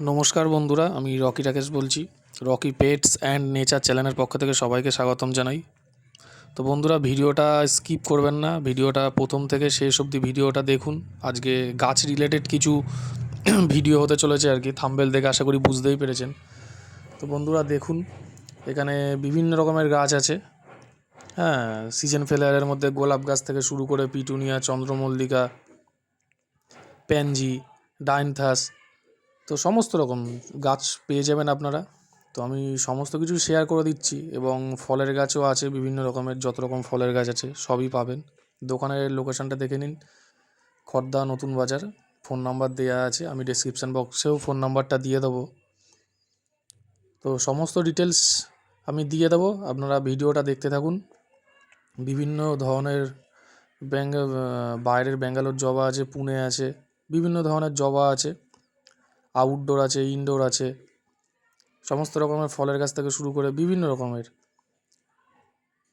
নমস্কার বন্ধুরা, আমি রকি রাকেশ বলছি। রকি পেটস অ্যান্ড নেচার চ্যানেলের পক্ষ থেকে সবাইকে স্বাগতম জানাই। তো বন্ধুরা, ভিডিওটা স্কিপ করবেন না, ভিডিওটা প্রথম থেকে শেষ অবধি ভিডিওটা দেখুন। আজকে গাছ রিলেটেড কিছু ভিডিও হতে চলেছে আর কি থাম্বেল দেখে আশা করি বুঝতেই পেরেছেন। তো বন্ধুরা, দেখুন, এখানে বিভিন্ন রকমের গাছ আছে। হ্যাঁ সিজন ফেলারের মধ্যে গোলাপ গাছ থেকে শুরু করে পিটুনিয়া, চন্দ্রমল্লিকা প্যানজি ডাইনথাস তো সমস্ত রকম গাছ পেয়ে যাবেন আপনারা। তো আমি সমস্ত কিছু শেয়ার করে দিচ্ছি এবং ফলের গাছও আছে, বিভিন্ন রকমের যত রকম ফলের গাছ আছে সবই পাবেন। দোকানের লোকেশানটা দেখে নিন। খর্দা নতুন বাজার। ফোন নাম্বার দেওয়া আছে, আমি ডেসক্রিপশান বক্সেও ফোন নাম্বারটা দিয়ে দেবো। তো সমস্ত ডিটেলস আমি দিয়ে দেবো, আপনারা ভিডিওটা দেখতে থাকুন। বিভিন্ন ধরনের ব্যাঙ্গ বাইরের ব্যাঙ্গালোর জবা আছে, পুনে আছে, বিভিন্ন ধরনের জবা আছে। আউটডোর আছে ইনডোর আছে, সমস্ত রকমের ফলের গাছ থেকে শুরু করে বিভিন্ন রকমের।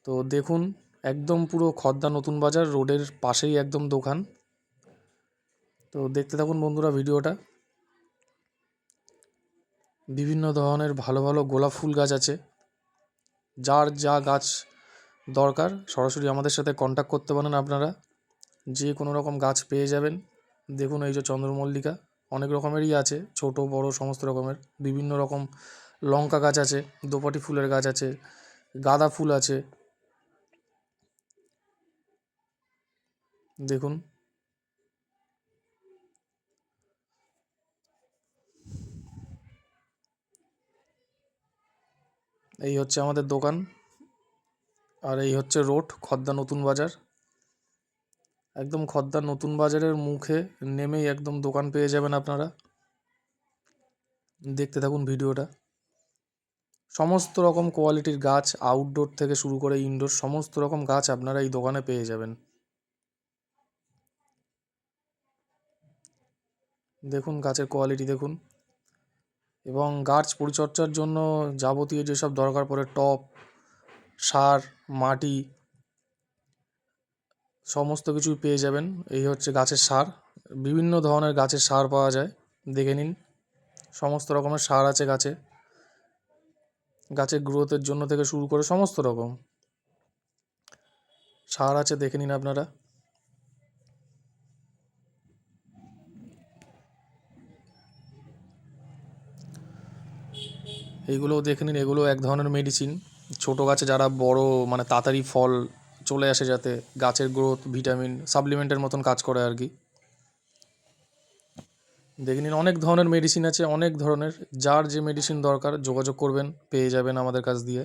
তো দেখুন, একদম পুরো খদ্দা নতুন বাজার, রোডের পাশেই একদম দোকান। তো দেখতে থাকুন বন্ধুরা ভিডিওটা। বিভিন্ন ধরনের ভালো ভালো গোলাপ ফুল গাছ আছে। যার যা গাছ দরকার, সরাসরি আমাদের সাথে কন্ট্যাক্ট করতে পারেন আপনারা। যে কোনো রকম গাছ পেয়ে যাবেন। দেখুন এই যে চন্দ্রমল্লিকা। অনেক রকমেরই আছে, ছোট, বড়, সমস্ত রকমের। বিভিন্ন রকম লঙ্কা গাছ আছে, দোপাটি ফুলের গাছ আছে, গাঁদা ফুল আছে। দেখুন। এই হচ্ছে আমাদের দোকান। আর এই হচ্ছে রোড, খদ্দা নতুন বাজার। একদম খদ্দার নতুন বাজারের মুখে নেমেই একদম দোকান পেয়ে যাবেন আপনারা। দেখতে থাকুন ভিডিওটা। সমস্ত রকম কোয়ালিটির গাছ আউটডোর থেকে শুরু করে ইনডোর সমস্ত রকম গাছ আপনারা এই দোকানে পেয়ে যাবেন। দেখুন গাছের কোয়ালিটি দেখুন। এবং গাছ পরিচর্যার জন্য যাবতীয় যেসব দরকার পড়ে, টপ, সার, মাটি সমস্ত কিছুই পেয়ে যাবেন। এই হচ্ছে গাছের সার। বিভিন্ন ধরনের গাছের সার পাওয়া যায়। দেখে নিন। সমস্ত রকমের সার আছে গাছে। গাছের গ্রোথের জন্য থেকে শুরু করে সমস্ত রকম সার আছে, দেখে নিন আপনারা। এইগুলোও দেখে নিন। এগুলো এক ধরনের মেডিসিন ছোটো গাছে যারা বড় মানে তাড়াতাড়ি ফল চলে আসে যাতে গাছের গ্রোথ ভিটামিন সাপ্লিমেন্টের মতন কাজ করে আর কি। দেখে নিন, অনেক ধরনের মেডিসিন আছে, অনেক ধরনের। যার যে মেডিসিন দরকার, যোগাযোগ করবেন, পেয়ে যাবেন আমাদের কাছ দিয়ে।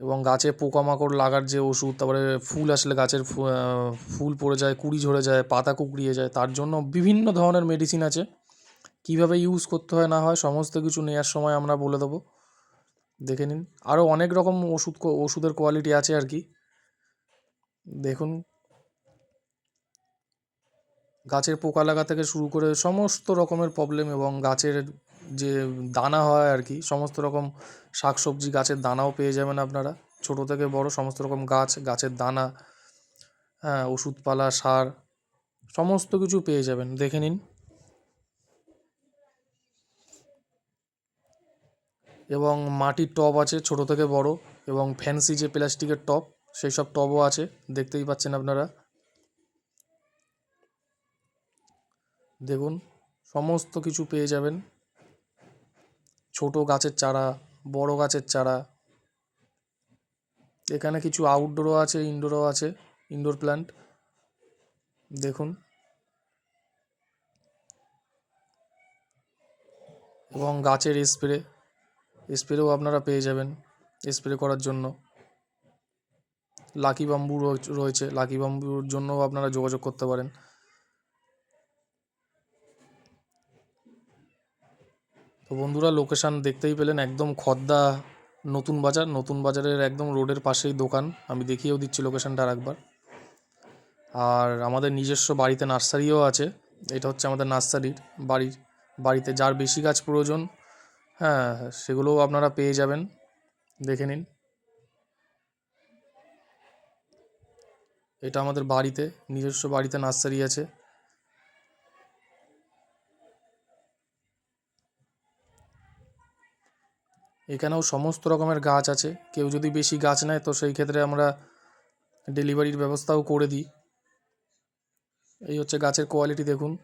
এবং গাছে পোকামাকড় লাগার যে ওষুধ, তারপরে ফুল আসলে গাছের ফুল পড়ে যায়, কুড়ি ঝরে যায়, পাতা কুকড়িয়ে যায়, তার জন্য বিভিন্ন ধরনের মেডিসিন আছে। কীভাবে ইউজ করতে হয়, না হয়, সমস্ত কিছু নেওয়ার সময় আমরা বলে দেবো। দেখে নিন। আরও অনেক রকম ওষুধ ওষুধের কোয়ালিটি আছে আর কি। দেখুন। গাছের পোকা লাগা থেকে শুরু করে সমস্ত রকমের প্রবলেম এবং গাছের যে দানা হয় আর কি, সমস্ত রকম শাক সবজি গাছের দানাও পেয়ে যাবেন আপনারা। ছোট থেকে বড় সমস্ত রকম গাছ, গাছের দানা হ্যাঁ ওষুধপালা, সার, সমস্ত কিছু পেয়ে যাবেন। দেখে নিন। এবং মাটির টব আছে ছোট থেকে বড় এবং ফ্যান্সি যে প্লাস্টিকের টব, সেই সব টবও আছে, দেখতেই পাচ্ছেন আপনারা। দেখুন, সমস্ত কিছু পেয়ে যাবেন। ছোট গাছের চারা, বড় গাছের চারা। এখানে কিছু আউটডোরও আছে ইনডোরও আছে ইনডোর প্ল্যান্ট দেখুন। এবং গাছের স্প্রে স্প্রেও আপনারা পেয়ে যাবেন স্প্রে করার জন্য। লাকি বাম্বু রয়েছে, লাকি বাম্বুর জন্যও আপনারা যোগাযোগ করতে পারেন। তো বন্ধুরা লোকেশান দেখতেই পেলেন একদম খদ্দা নতুন বাজার, নতুন বাজারের একদম রোডের পাশেই দোকান। আমি দেখিয়েও দিচ্ছি লোকেশানটা আর একবার। আর আমাদের নিজস্ব বাড়িতে নার্সারিও আছে, এটা হচ্ছে আমাদের নার্সারির বাড়ির, বাড়িতে যার বেশি গাছ প্রয়োজন হ্যাঁ সেগুলোও আপনারা পেয়ে যাবেন। দেখে নিন। এটা আমাদের বাড়িতে, নিজস্ব বাড়িতে নার্সারি আছে। এখানেও সমস্ত রকমের গাছ আছে। কেউ যদি বেশি গাছ নেয়, তো সেই ক্ষেত্রে আমরা ডেলিভারির ব্যবস্থাও করে দিই। এই হচ্ছে গাছের কোয়ালিটি, দেখুন।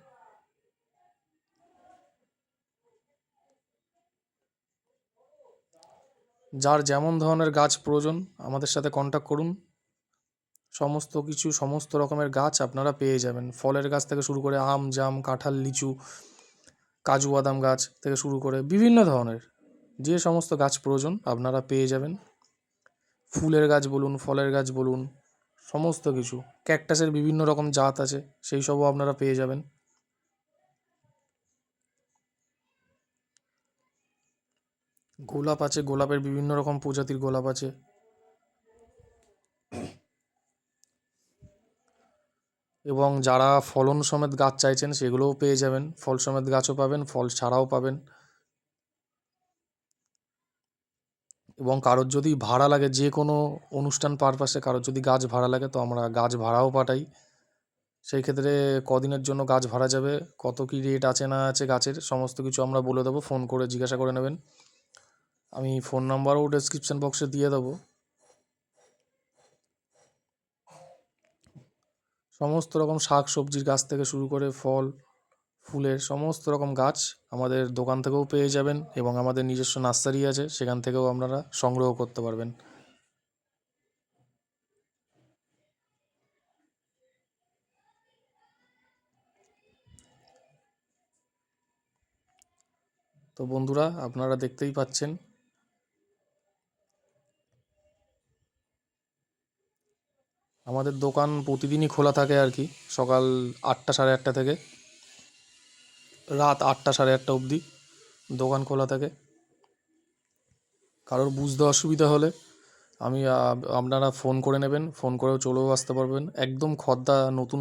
যার যেমন ধরনের গাছ প্রয়োজন, আমাদের সাথে কন্ট্যাক্ট করুন। সমস্ত কিছু, সমস্ত রকমের গাছ আপনারা পেয়ে যাবেন। ফলের গাছ থেকে শুরু করে আম, জাম, কাঁঠাল, লিচু, কাজু বাদাম গাছ থেকে শুরু করে বিভিন্ন ধরনের যে সমস্ত গাছ প্রয়োজন আপনারা পেয়ে যাবেন। ফুলের গাছ বলুন, ফলের গাছ বলুন, সমস্ত কিছু। ক্যাকটাসের বিভিন্ন রকম জাত আছে, সেই সবও আপনারা পেয়ে যাবেন। গোলাপ আছে, গোলাপের বিভিন্ন রকম প্রজাতির গোলাপ আছে। এবং যারা ফলন সমেত গাছ চাইছেন, সেগুলোও পেয়ে যাবেন। ফল সমেত গাছও পাবেন, ফল ছাড়াও পাবেন। এবং কারোর যদি ভাড়া লাগে, যে কোনো অনুষ্ঠান পারপাসে কারোর যদি গাছ ভাড়া লাগে, তো আমরা গাছ ভাড়াও পাঠাই। সেই ক্ষেত্রে কদিনের জন্য গাছ ভাড়া যাবে, কত কী রেট আছে না আছে গাছের, সমস্ত কিছু আমরা বলে দেবো। ফোন করে জিজ্ঞাসা করে নেবেন। আমি ফোন নাম্বারও ডেসক্রিপশন বক্সে দিয়ে দেবো। সমস্ত রকম শাক সবজির গাছ থেকে শুরু করে ফল, ফুলের সমস্ত রকম গাছ আমাদের দোকান থেকেও পেয়ে যাবেন এবং আমাদের নিজস্ব নার্সারি আছে, সেখান থেকেও আপনারা সংগ্রহ করতে পারবেন। তো বন্ধুরা, আপনারা দেখতেই পাচ্ছেন আমাদের দোকান প্রতিদিনই খোলা থাকে আর কি, সকাল আটটা সাড়ে আটটা থেকে। রাত আটটা সাড়ে আটটা অবধি দোকান খোলা থাকে। কারোর বুঝতে অসুবিধা হলে আমি আপনারা ফোন করে নেবেন, ফোন করেও চলেও আসতে পারবেন। একদম খদ্দা নতুন